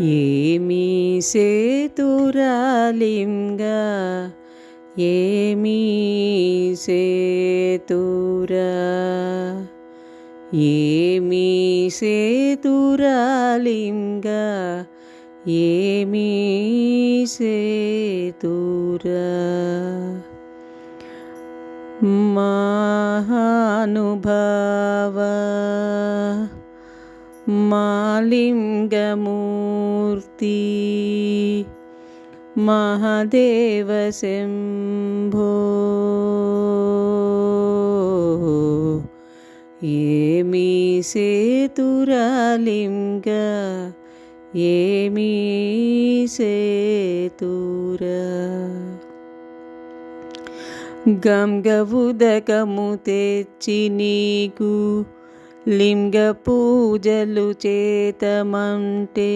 ఏమీ సేతురాలింగా ఏమీ సేతురా ఏమీ సేతురాలింగా ఏమీ సేతురా. మహానుభావా మాలింగమూర్తి. మహదేవ శంభో. ఏమీ సేతురాలింగ ఏమీ గంగ ఉదకము తెచ్చి నీకు లింగ పూజలు చేతమంటే.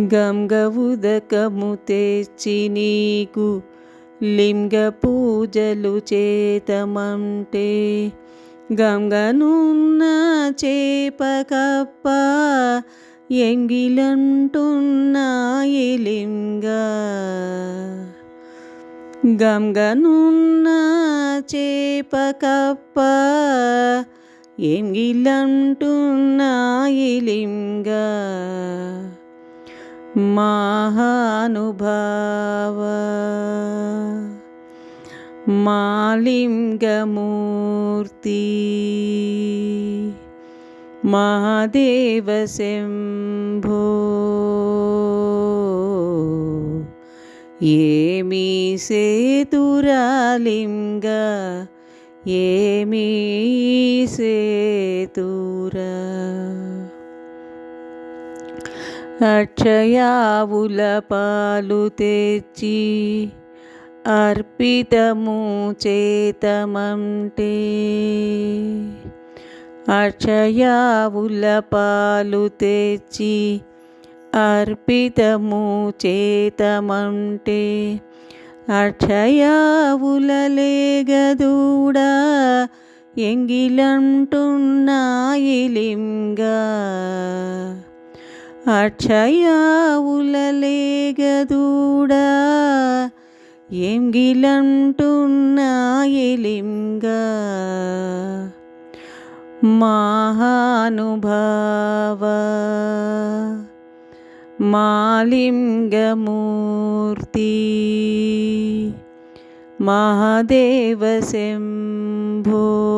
గంగవుదకము తెచ్చి నీకు లింగ పూజలు చేతమంటే. గంగనున్న చేప కప్ప ఎంగిలంటున్నాయి లింగ. గంగనున్న చేప కప్ప ఎంగిలంటున్నాయి లింగ మహానుభావ మాలింగమూర్తి మహాదేవ శంభో ఏమీ సేతురాలింగ ఏమీ సేతురా. అక్షయావుల పాలు తెచ్చి అర్పితము చేతమంటే అక్షయావుల పాలు తెచ్చి అర్పితము చేతమంటే అక్షయావులలేగదూడ ఎంగిలంటున్నాయిలింగా. ఎంగిలంటున్నాయి ఎంగిలంటున్నాయిలింగా. మహానుభావ మాలింగమూర్తి. మహాదేవ శంభో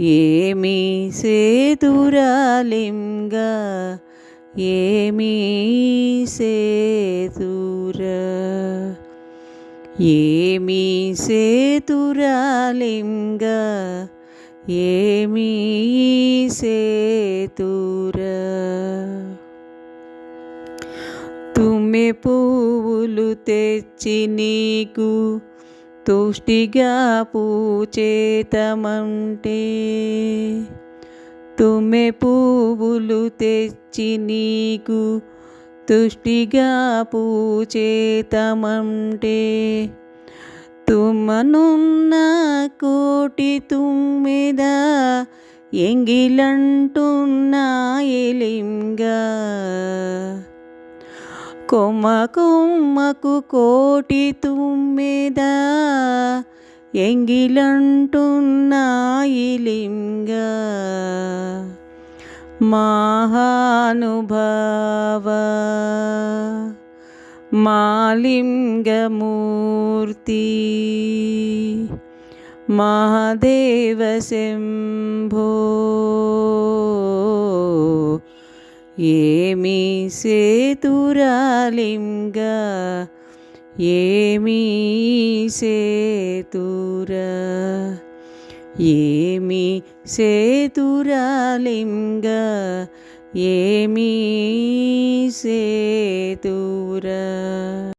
ఏమీ సేతురాలింగ ఏమీ సేతుర. ఏమీ సేతురాలింగ ఏమీ సేతురా. తుమ్మె పువ్వులు తెచ్చి నీకు తుష్టిగా పూచేతమంటే. తుమ్మె పువ్వులు తెచ్చి నీకు తుష్టిగా పూచేతమంటే. తుమ్మనున్న కోటి తుమ్మిద ఎంగిలంటున్నాయి లింగా కొమ్మ కొమ్మకు కోటి తుమ్మిద ఎంగిలంటున్నాయి లింగ మహానుభావ. మాలింగమూర్తి. మహాదేవ శంభో ఏమి సేతురాలింగ ఏమి సేతుర. ఏమి సేతురాలింగ ఏమీ సేతురా.